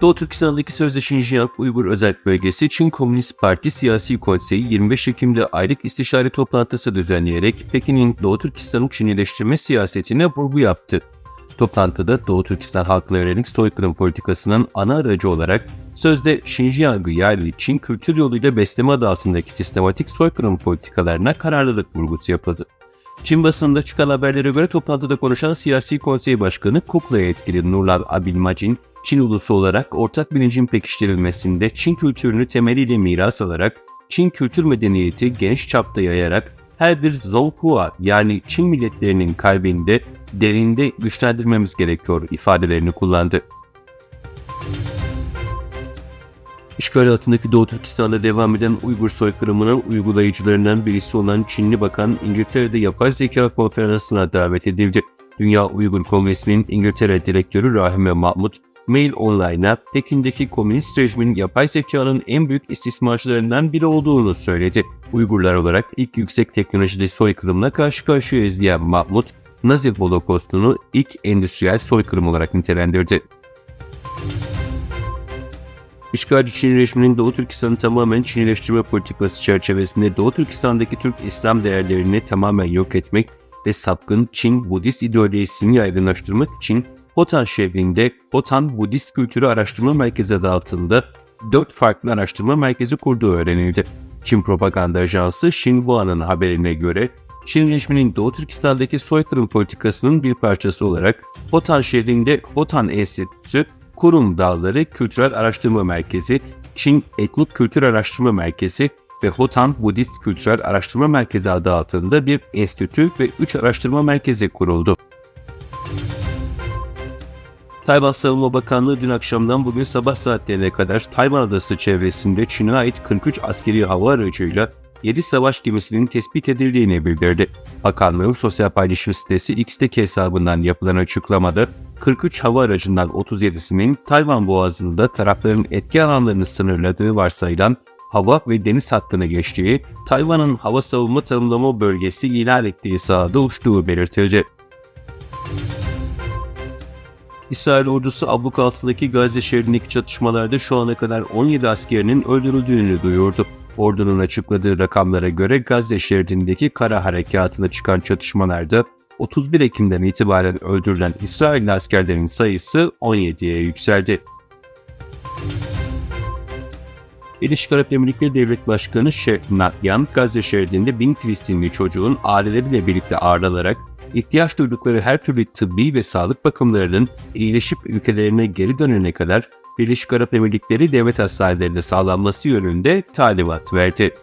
Doğu Türkistan'daki sözde Şinjiang Uygur Özel Bölgesi Çin Komünist Parti Siyasi Konseyi 25 Ekim'de aylık istişare toplantısı düzenleyerek Pekin'in Doğu Türkistan'ı Çinileştirme siyasetine vurgu yaptı. Toplantıda Doğu Türkistan halkına yönelik soykırım politikasının ana aracı olarak sözde Şinjiang'ı yani Çin kültür yoluyla besleme adı altındaki sistematik soykırım politikalarına kararlılık vurgusu yapıldı. Çin basınında çıkan haberlere göre toplantıda konuşan Siyasi Konsey Başkanı Kukla'ya etkili Nurlan Abilmacin, Çin ulusu olarak ortak bilincin pekiştirilmesinde Çin kültürünü temeliyle miras alarak Çin kültür medeniyeti geniş çapta yayarak her bir Zhonghua yani Çin milletlerinin kalbinde derinde güçlendirmemiz gerekiyor ifadelerini kullandı. İşgal altındaki Doğu Türkistan'da devam eden Uygur soykırımının uygulayıcılarından birisi olan Çinli bakan İngiltere'de yapay zeka konferansına davet edildi. Dünya Uygur Kongresi'nin İngiltere direktörü Rahime Mahmut, Mail Online'a Pekin'deki komünist rejimin yapay zekanın en büyük istismarcılarından biri olduğunu söyledi. Uygurlar olarak ilk yüksek teknolojili soykırımla karşı karşıyayız diyen Mahmut, Nazi Holocaust'unu ilk endüstriyel soykırım olarak nitelendirdi. İşgalci Çin rejiminin Doğu Türkistan'ı tamamen Çinileştirme politikası çerçevesinde Doğu Türkistan'daki Türk İslam değerlerini tamamen yok etmek ve sapkın Çin Budist ideolojisini yaygınlaştırmak için Hotan şehrinde Hotan Budist Kültürü Araştırma Merkezi adı altında 4 farklı araştırma merkezi kurduğu öğrenildi. Çin propaganda ajansı Xinhua'nın haberine göre Çin rejiminin Doğu Türkistan'daki soykırım politikasının bir parçası olarak Hotan şehrinde Hotan Enstitüsü, Kurum Dağları Kültürel Araştırma Merkezi, Çin Etnik Kültür Araştırma Merkezi ve Hotan Budist Kültürel Araştırma Merkezi adı altında bir enstitü ve 3 araştırma merkezi kuruldu. Tayvan Savunma Bakanlığı dün akşamdan bugün sabah saatlerine kadar Tayvan Adası çevresinde Çin'e ait 43 askeri hava aracıyla 7 savaş gemisinin tespit edildiğini bildirdi. Bakanlığın sosyal paylaşım sitesi X'teki hesabından yapılan açıklamada 43 hava aracından 37'sinin Tayvan Boğazı'nda tarafların etki alanlarını sınırladığı varsayılan hava ve deniz hattını geçtiği, Tayvan'ın hava savunma tanımlama bölgesi ilan ettiği sahada uçtuğu belirtildi. İsrail ordusu abluk altındaki Gazze şehrindeki çatışmalarda şu ana kadar 17 askerinin öldürüldüğünü duyurdu. Ordunun açıkladığı rakamlara göre Gazze şeridindeki kara harekatına çıkan çatışmalarda 31 Ekim'den itibaren öldürülen İsrail askerlerin sayısı 17'ye yükseldi. Birleşik Arap Emirlikleri Devlet Başkanı Sheikh Nahyan, Gazze şeridinde bin Filistinli çocuğun aileleriyle birlikte ağırlanarak ihtiyaç duydukları her türlü tıbbi ve sağlık bakımlarının iyileşip ülkelerine geri dönene kadar Birleşik Arap Emirlikleri devlet hastanelerinde sağlanması yönünde talimat verdi.